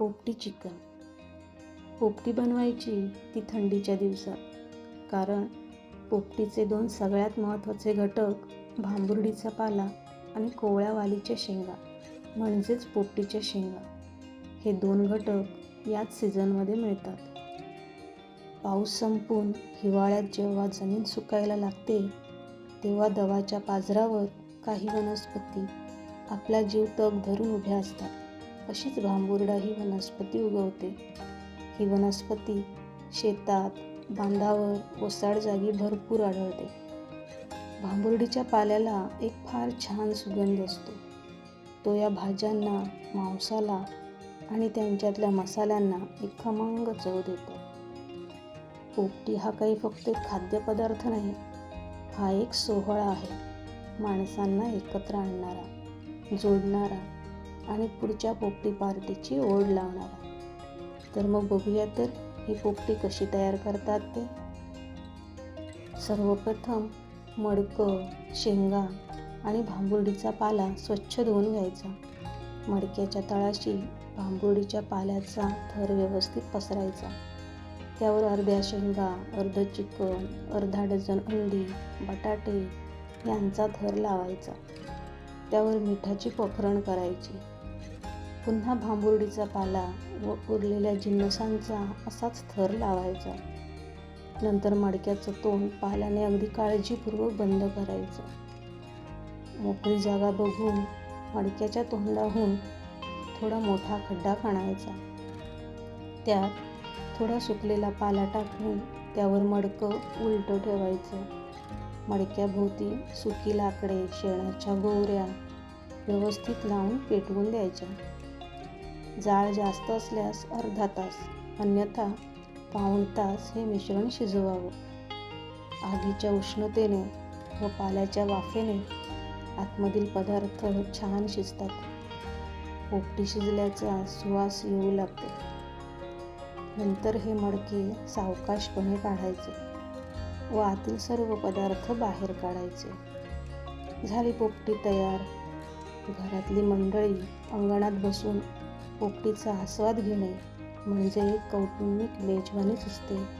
पोपटी चिकन. पोपटी बनवायची ती थंडीच्या दिवसात. कारण पोपटीचे दोन सगळ्यात महत्त्वाचे घटक भांबुर्डीचा पाला आणि कोवळ्या वालीच्या शेंगा म्हणजेच पोपटीच्या शेंगा. हे दोन घटक याच सीझनमध्ये मिळतात. पाऊस संपून हिवाळ्यात जेव्हा जमीन सुकायला लागते तेव्हा दवाच्या पाजरावर काही वनस्पती आपला जीव तग धरून उभ्या असतात. अशीच भांबुर्डा ही वनस्पती उगवते. ही वनस्पती शेतात बांधावर ओसाड जागी भरपूर आढळते. भांबुर्डीच्या पाल्याला एक फार छान सुगंध असतो. तो या भाज्यांना मांसाला आणि त्यांच्यातल्या मसाल्यांना एक खमंग चव देतो. पोपटी हा काही फक्त एक खाद्यपदार्थ नाही हा एक सोहळा आहे माणसांना एकत्र आणणारा जोडणारा आणि पुढच्या पोपटी पार्टीची ओढ लावणारा तर मग बघूया तर ही पोपटी कशी तयार करतात ते. सर्वप्रथम मडकं शेंगा आणि भांबुर्डीचा पाला स्वच्छ धुवून घ्यायचा. मडक्याच्या तळाशी भांबुर्डीच्या पाल्याचा थर व्यवस्थित पसरायचा. त्यावर अर्ध्या शेंगा अर्ध चिकन अर्धा डझन अंडी बटाटे यांचा थर लावायचा. त्यावर मिठाची पखरण करायची. पुन्हा भांबुर्डीचा पाला व उरलेल्या जिन्नसांचा असाच थर लावायचा. नंतर मडक्याचं तोंड पाल्याने अगदी काळजीपूर्वक बंद करायचं. मोकळी जागा बघून मडक्याच्या तोंडाहून थोडा मोठा खड्डा खणायचा. त्यात थोडा सुकलेला पाला टाकून त्यावर मडकं उलटं ठेवायचं. मडक्याभोवती सुकी लाकडे शेणाच्या गोवऱ्या व्यवस्थित लावून पेटवून द्यायच्या. जाळ जास्त असल्यास अर्धा तास अन्यथा पाऊण तास हे मिश्रण शिजवावं. आगीच्या उष्णतेने व पाल्याच्या वाफेने आतमधील पदार्थ छान शिजतात. पोपटी शिजल्याचा सुवास येऊ लागतो. नंतर हे मडके सावकाशपणे काढायचे व आतील सर्व पदार्थ बाहेर काढायचे. झाली पोपटी तयार. घरातली मंडळी अंगणात बसून पोपटीचा आस्वाद घेणे म्हणजे एक कौटुंबिक मेजवानीच असते.